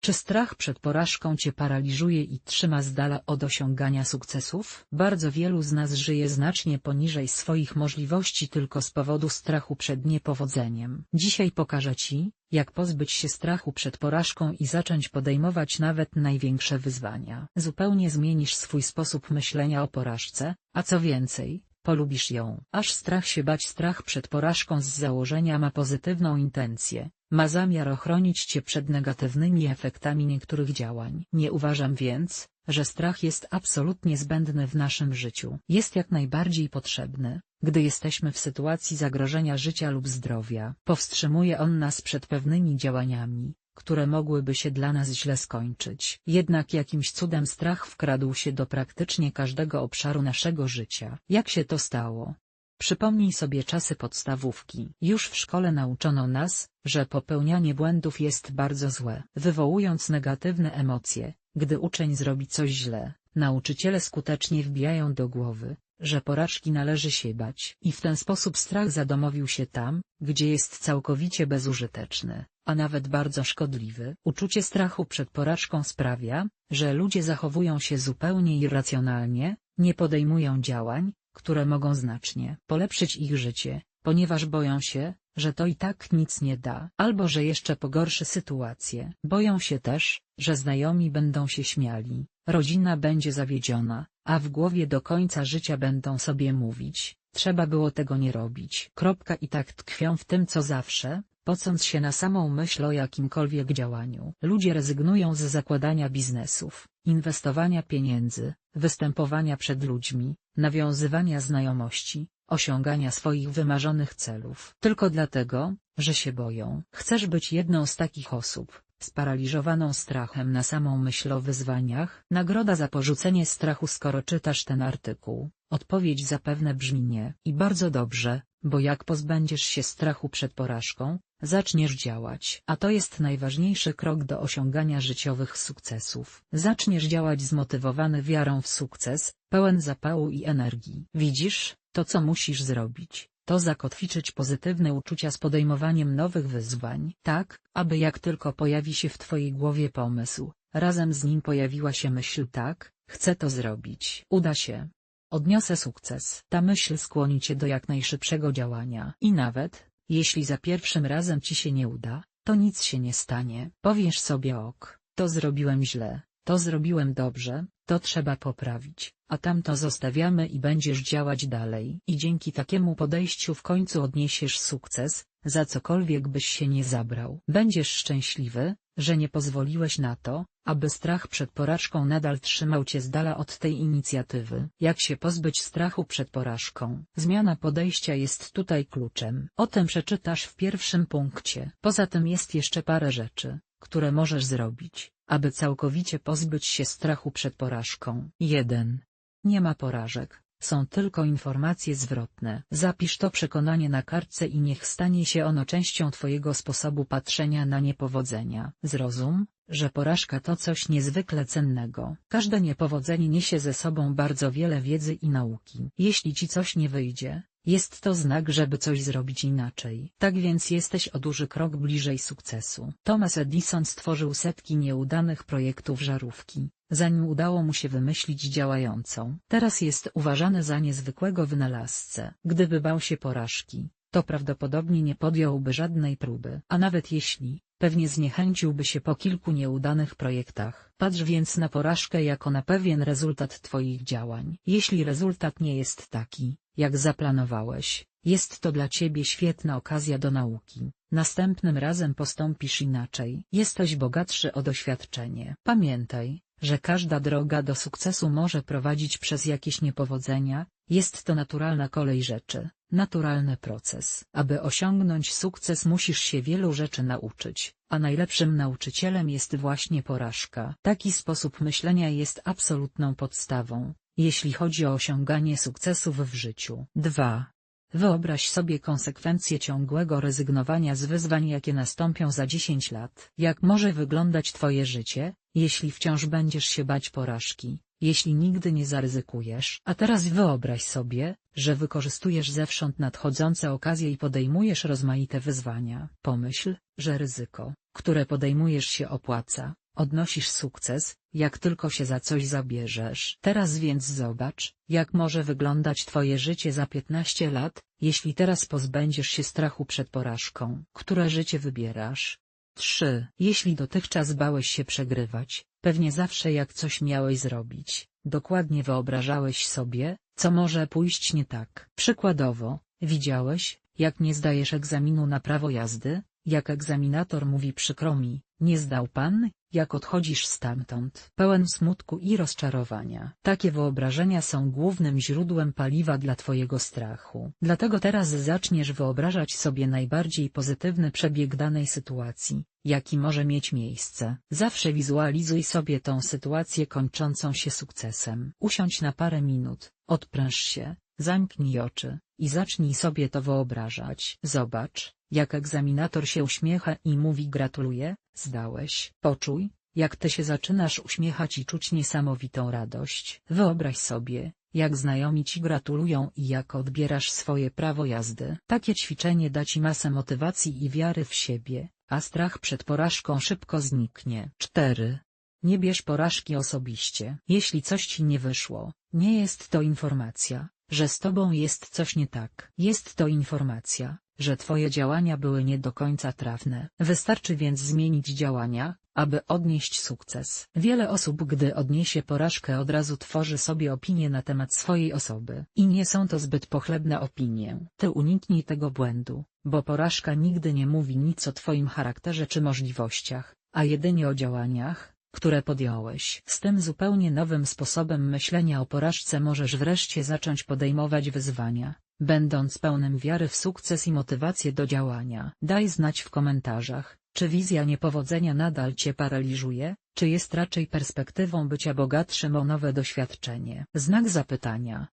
Czy strach przed porażką cię paraliżuje i trzyma z dala od osiągania sukcesów? Bardzo wielu z nas żyje znacznie poniżej swoich możliwości tylko z powodu strachu przed niepowodzeniem. Dzisiaj pokażę ci, jak pozbyć się strachu przed porażką i zacząć podejmować nawet największe wyzwania. Zupełnie zmienisz swój sposób myślenia o porażce, a co więcej, polubisz ją. Aż strach się bać strach przed porażką z założenia ma pozytywną intencję, ma zamiar ochronić cię przed negatywnymi efektami niektórych działań. Nie uważam więc, że strach jest absolutnie zbędny w naszym życiu. Jest jak najbardziej potrzebny, gdy jesteśmy w sytuacji zagrożenia życia lub zdrowia. Powstrzymuje on nas przed pewnymi działaniami, które mogłyby się dla nas źle skończyć. Jednak jakimś cudem strach wkradł się do praktycznie każdego obszaru naszego życia. Jak się to stało? Przypomnij sobie czasy podstawówki. Już w szkole nauczono nas, że popełnianie błędów jest bardzo złe. Wywołując negatywne emocje, gdy uczeń zrobi coś źle, nauczyciele skutecznie wbijają do głowy, że porażki należy się bać. I w ten sposób strach zadomowił się tam, gdzie jest całkowicie bezużyteczny, a nawet bardzo szkodliwy. Uczucie strachu przed porażką sprawia, że ludzie zachowują się zupełnie irracjonalnie, nie podejmują działań, które mogą znacznie polepszyć ich życie, ponieważ boją się, że to i tak nic nie da, albo że jeszcze pogorszy sytuację. Boją się też, że znajomi będą się śmiali, rodzina będzie zawiedziona, a w głowie do końca życia będą sobie mówić, trzeba było tego nie robić. Kropka i tak tkwią w tym co zawsze, pocąc się na samą myśl o jakimkolwiek działaniu. Ludzie rezygnują z zakładania biznesów, inwestowania pieniędzy, występowania przed ludźmi, nawiązywania znajomości, osiągania swoich wymarzonych celów. Tylko dlatego, że się boją. Chcesz być jedną z takich osób, sparaliżowaną strachem na samą myśl o wyzwaniach? Nagroda za porzucenie strachu skoro czytasz ten artykuł, odpowiedź zapewne brzmi nie. I bardzo dobrze, bo jak pozbędziesz się strachu przed porażką, zaczniesz działać. A to jest najważniejszy krok do osiągania życiowych sukcesów. Zaczniesz działać zmotywowany wiarą w sukces, pełen zapału i energii. Widzisz, to co musisz zrobić, to zakotwiczyć pozytywne uczucia z podejmowaniem nowych wyzwań, tak, aby jak tylko pojawi się w twojej głowie pomysł, razem z nim pojawiła się myśl tak, chcę to zrobić. Uda się. Odniosę sukces. Ta myśl skłoni cię do jak najszybszego działania. I nawet, jeśli za pierwszym razem ci się nie uda, to nic się nie stanie. Powiesz sobie ok, to zrobiłem źle, to zrobiłem dobrze, to trzeba poprawić, a tamto zostawiamy i będziesz działać dalej. I dzięki takiemu podejściu w końcu odniesiesz sukces, za cokolwiek byś się nie zabrał. Będziesz szczęśliwy, że nie pozwoliłeś na to, aby strach przed porażką nadal trzymał cię z dala od tej inicjatywy. Jak się pozbyć strachu przed porażką? Zmiana podejścia jest tutaj kluczem. O tym przeczytasz w pierwszym punkcie. Poza tym jest jeszcze parę rzeczy, które możesz zrobić, aby całkowicie pozbyć się strachu przed porażką. 1. Nie ma porażek, są tylko informacje zwrotne. Zapisz to przekonanie na kartce i niech stanie się ono częścią Twojego sposobu patrzenia na niepowodzenia. Zrozum, że porażka to coś niezwykle cennego. Każde niepowodzenie niesie ze sobą bardzo wiele wiedzy i nauki. Jeśli Ci coś nie wyjdzie, jest to znak, żeby coś zrobić inaczej. Tak więc jesteś o duży krok bliżej sukcesu. Thomas Edison stworzył setki nieudanych projektów żarówki, zanim udało mu się wymyślić działającą. Teraz jest uważany za niezwykłego wynalazcę. Gdyby bał się porażki, to prawdopodobnie nie podjąłby żadnej próby. A nawet jeśli, pewnie zniechęciłby się po kilku nieudanych projektach. Patrz więc na porażkę jako na pewien rezultat Twoich działań. Jeśli rezultat nie jest taki, jak zaplanowałeś, jest to dla ciebie świetna okazja do nauki. Następnym razem postąpisz inaczej. Jesteś bogatszy o doświadczenie. Pamiętaj, że każda droga do sukcesu może prowadzić przez jakieś niepowodzenia, jest to naturalna kolej rzeczy, naturalny proces. Aby osiągnąć sukces musisz się wielu rzeczy nauczyć, a najlepszym nauczycielem jest właśnie porażka. Taki sposób myślenia jest absolutną podstawą, jeśli chodzi o osiąganie sukcesów w życiu. 2. Wyobraź sobie konsekwencje ciągłego rezygnowania z wyzwań jakie nastąpią za 10 lat. Jak może wyglądać Twoje życie, jeśli wciąż będziesz się bać porażki, jeśli nigdy nie zaryzykujesz? A teraz wyobraź sobie, że wykorzystujesz zewsząd nadchodzące okazje i podejmujesz rozmaite wyzwania. Pomyśl, że ryzyko, które podejmujesz się opłaca, odnosisz sukces, jak tylko się za coś zabierzesz. Teraz więc zobacz, jak może wyglądać twoje życie za 15 lat, jeśli teraz pozbędziesz się strachu przed porażką. Które życie wybierasz? 3. Jeśli dotychczas bałeś się przegrywać, pewnie zawsze jak coś miałeś zrobić, dokładnie wyobrażałeś sobie, co może pójść nie tak. Przykładowo, widziałeś, jak nie zdajesz egzaminu na prawo jazdy, jak egzaminator mówi przykro mi, nie zdał pan, jak odchodzisz stamtąd. Pełen smutku i rozczarowania. Takie wyobrażenia są głównym źródłem paliwa dla twojego strachu. Dlatego teraz zaczniesz wyobrażać sobie najbardziej pozytywny przebieg danej sytuacji, jaki może mieć miejsce. Zawsze wizualizuj sobie tą sytuację kończącą się sukcesem. Usiądź na parę minut, odpręż się, zamknij oczy i zacznij sobie to wyobrażać. Zobacz, jak egzaminator się uśmiecha i mówi gratuluję, zdałeś. Poczuj, jak ty się zaczynasz uśmiechać i czuć niesamowitą radość. Wyobraź sobie, jak znajomi ci gratulują i jak odbierasz swoje prawo jazdy. Takie ćwiczenie da ci masę motywacji i wiary w siebie, a strach przed porażką szybko zniknie. 4. Nie bierz porażki osobiście. Jeśli coś ci nie wyszło, nie jest to informacja, że z tobą jest coś nie tak. Jest to informacja, że twoje działania były nie do końca trafne. Wystarczy więc zmienić działania, aby odnieść sukces. Wiele osób gdy odniesie porażkę od razu tworzy sobie opinie na temat swojej osoby. I nie są to zbyt pochlebne opinie. Ty uniknij tego błędu, bo porażka nigdy nie mówi nic o twoim charakterze czy możliwościach, a jedynie o działaniach, które podjąłeś. Z tym zupełnie nowym sposobem myślenia o porażce możesz wreszcie zacząć podejmować wyzwania, będąc pełnym wiary w sukces i motywację do działania. Daj znać w komentarzach, czy wizja niepowodzenia nadal Cię paraliżuje, czy jest raczej perspektywą bycia bogatszym o nowe doświadczenie. Znak zapytania.